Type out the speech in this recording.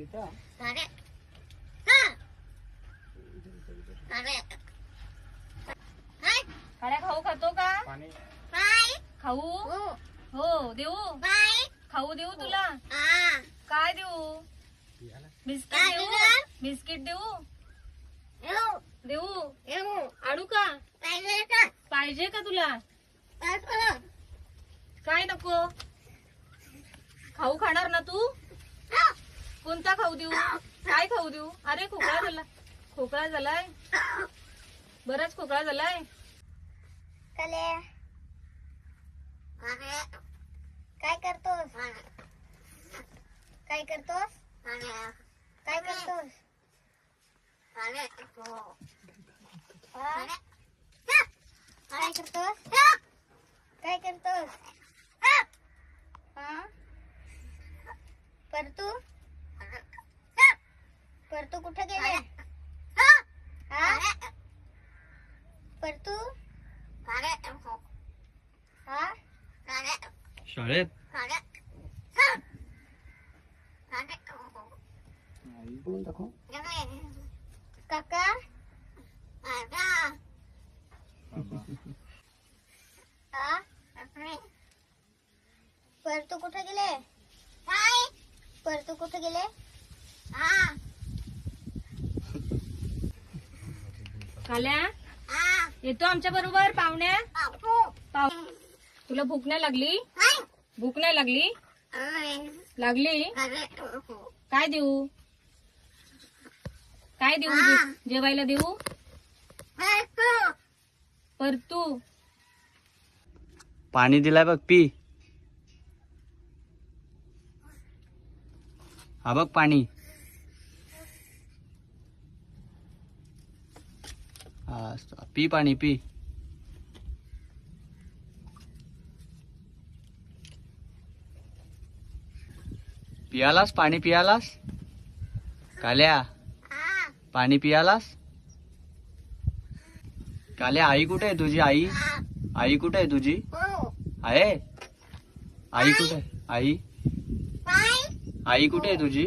देता अरे. हा. अरे. हाय. काळ्या खाऊ खातो का? पाणी. खाऊ? हो. हो देऊ. खाऊ देऊ तुला? हा. काय देऊ. बिस्किट देऊ? बिस्किट देऊ? देऊ. येऊ आडू का? पाहिजे का? पाहिजे का तुला? काय नको? खाऊ खाणार ना तू? कोणता खाऊ देऊ? काय खाऊ देऊ? अरे खोकळा झाला. खोकळा झालाय. बराच खोकळा झालाय. काय करतोस? काय करतोस? काय करतोस? काय करतोस? काय करतोस हा परतू परतू कुठे गेले? हा? परतू? हा? शाळेत? काका? हा? परतू कुठे गेले? परतू कुठे गेले? काल्या येतो आमच्या बरोबर पाहुण्या? पाव तुला भूक नाही लागली? भूक नाही लागली? लागली? काय देऊ? काय देऊ? जेवायला देऊ? परतू. पाणी दिलाय बघ पी. हा बघ पाणी. हा पी पाणी पी. पियालास पाणी पियालास? काल्या पाणी पियालास? काल्या आई कुठे आहे तुझी आई? आई कुठे आहे तुझी? आहे? आई कुठे? आहे? आई? आई कुठे आहे तुझी?